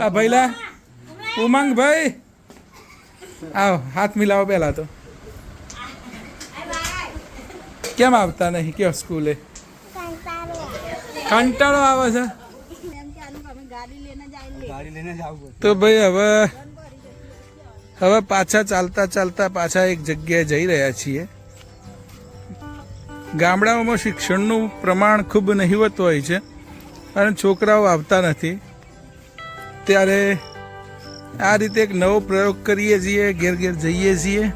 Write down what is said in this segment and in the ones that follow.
આ ભાઈલા ઉમંગ ભાઈ. આવ, હાથ મિલાવો પહેલાં તો. કેમ આવતા નહીં? કયો સ્કૂલે? કંટાળો આવે છે. તો ભાઈ હવે હવે પાછા ચાલતા ચાલતા પાછા એક જગ્યાએ જઈ રહ્યા છીએ. ગામડાઓમાં શિક્ષણનું પ્રમાણ ખૂબ નહિવત હોય છે અને છોકરાઓ આવતા નથી. ત્યારે આ રીતે એક નવો પ્રયોગ કરીએ છીએ, ઘેર ઘેર જઈએ છીએ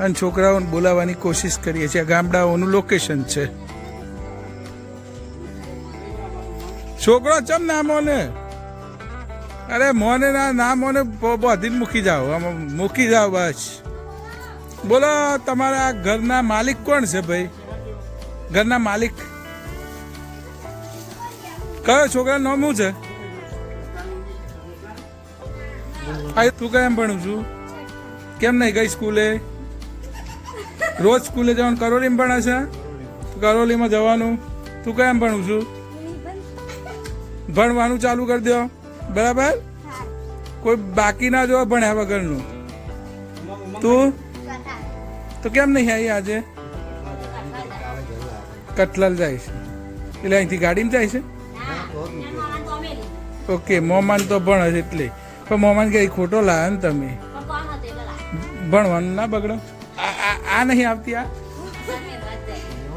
અને છોકરાઓને બોલાવવાની કોશિશ કરીએ છીએ. ગામડાઓનું લોકેશન છે. છોકરો, ચમ ના મોને અરે, મોને ના નામોને મોને બધીને મૂકી જાઓ. આમાં મૂકી જાઓ બસ. બોલો, તમારા ઘરના માલિક કોણ છે ભાઈ? ઘરના માલિક? કયો છોકરા નામ છે? આ તું કેમ ભણું છું? કેમ નહીં ગઈ સ્કૂલે? રોજ સ્કૂલે જવાનું કરોલીમાં ભણે છે? કરોલીમાં જવાનું? તું કેમ ભણું છું? ભણવાનું ચાલુ કરી દો બરાબર? કોઈ બાકી ના જો ભણ્યા વગરનું. તું? તો કેમ નહીં આવી આજે? કટલાલ જાય છે. એટલે અહીંથી ગાડીમાં જાય છે? ઓકે મોમાન તો ભણે છે એટલે. પણ મોમાન કે ખોટો લાવ્યા ને તમે. ભણવાનું ના બગડો. આ નહીં આવતી આ.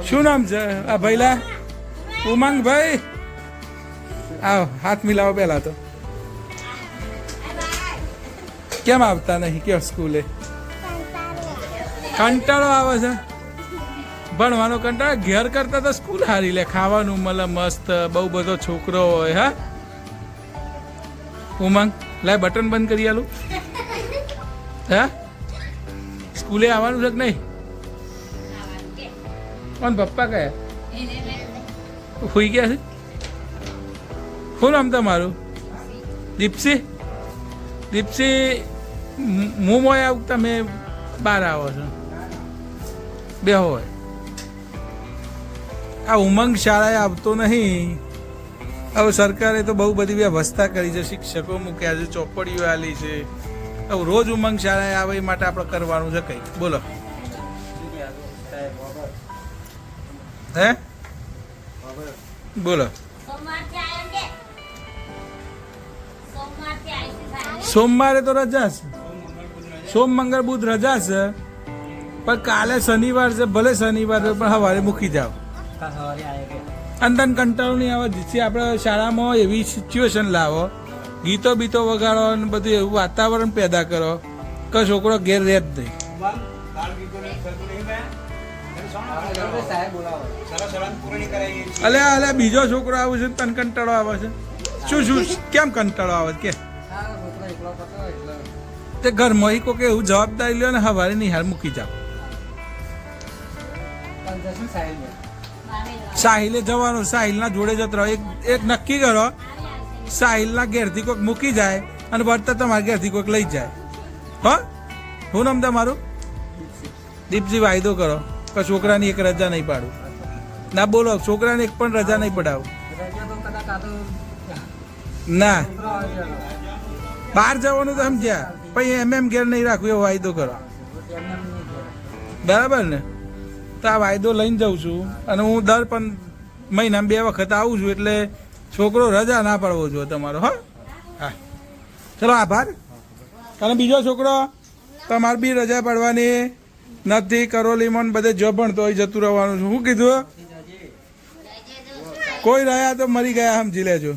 શું નામ છે? આ ભૈલા? ઉમંગ ભાઈ? આવો હાથ મિલાવો પહેલા તો. કેમ આવતા નહીં? કયો સ્કૂલે? કંટાળો આવે છે. ભણવાનો કંટાળો? ઘેર કરતા તો સ્કૂલ હારી લે. ખાવાનું મળે મસ્ત બહુ બધો છોકરો હોય હા? ઉમંગ? લાય બટન બંધ કરી આલું. હા? સ્કૂલે આવવાનું છે કે નહીં? કોણ પપ્પા કયા હોઈ ગયા છે? શું નામ તમારું? દીપસી? દીપસી, હું મોય આવું તમે બહાર આવો છો? બે હોય. આ ઉમંગ શાળાએ આવતો નહીં. હવે સરકારે તો બહુ બધી વ્યવસ્થા કરી છે. શિક્ષકો મૂક્યા છે, ચોપડીઓ આલી છે. હવે રોજ ઉમંગ શાળાએ આવે એ માટે આપણે કરવાનું છે કંઈક. બોલો. હે? બોલો. સોમવારે તો રજા છે. સોમ, મંગળ, બુધ રજા છે. પણ કાલે શનિવાર છે, ભલે શનિવાર પણ સવારે મૂકી જાઓ. કંટાળો નહીં આવે જેથી આપણે શાળામાં એવી સિચ્યુએશન લાવો, ગીતો બીતો વગાડો અને બધું એવું વાતાવરણ પેદા કરો, કે છોકરો ઘેર રહે જ નહીં. અલે અલે, બીજો છોકરો આવે છે, તન કંટાળો આવે છે? શું શું, કેમ કંટાળો આવે કે? તે ઘરમાં કોઈ કે એવું જવાબદારી લ્યો ને, હવારે નહીં હાલ મૂકી જાઓ. સાહિલે જવાનું, સાહિલના જોડે જતો રહો એક એક નક્કી કરો, સાહિલના ઘેરથી કોઈક મૂકી જાય અને વળતા તમારા ઘેરથી કોઈક લઈ જાય. હો? શું નામ તમારું? દીપજી વાયદો કરો. કે છોકરાની એક રજા નહીં પાડું. ના, બોલો, છોકરાને એક પણ રજા નહીં પડાવું. ના. બહાર જવાનું તો સમજ્યા. પછી એમ એમ ઘેર નહીં રાખવું એવો વાયદો કરો. બરાબર ને? તો આ વાયદો લઈને જાઉં છું અને હું દર પણ મહિનામાં બે વખત આવું છું એટલે છોકરો રજા ના પાડવો જોઈએ તમારો, હા? હા. ચલો, આભાર. અને બીજો છોકરો, તમારે બી રજા પાડવાની નથી કરોલીમાં બધે જો પણ તોય જતું રહેવાનું છું. શું કીધું? કોઈ રહ્યા તો મરી ગયા, સમજી લેજો.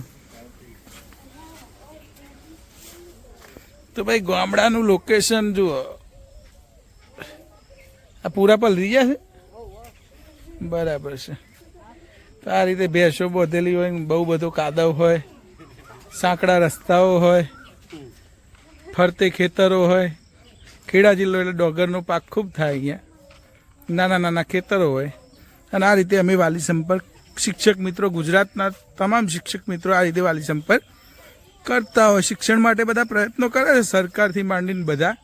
તો ભાઈ ગામડાનું લોકેશન જુઓ. આ પૂરા પલરી ગયા છે? બરાબર છે. તો આ રીતે ભેંસો બોધેલી હોય બહુ બધો કાદવ હોય, સાંકડા રસ્તાઓ હોય, ફરતે ખેતરો હોય, ખેડા જિલ્લો એટલે ડોગરનો પાક ખૂબ થાય અહીંયા. નાના નાના ખેતરો હોય. અને આ રીતે અમે વાલી સંપર્ક શિક્ષક મિત્રો, ગુજરાતના તમામ શિક્ષક મિત્રો આ રીતે વાલી સંપર્ક કરતા હોય. શિક્ષણ માટે બધા પ્રયત્નો કરે છે, સરકારથી માંડીને બધા.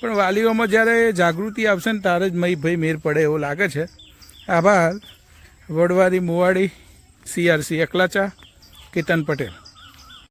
પણ વાલીઓમાં જ્યારે જાગૃતિ આવશે ને ત્યારે જ મય ભાઈ મેર પડે એવું લાગે છે. આભાર. વડવારી મુવાડી સીઆરસી એકલાચા કેતન પટેલ.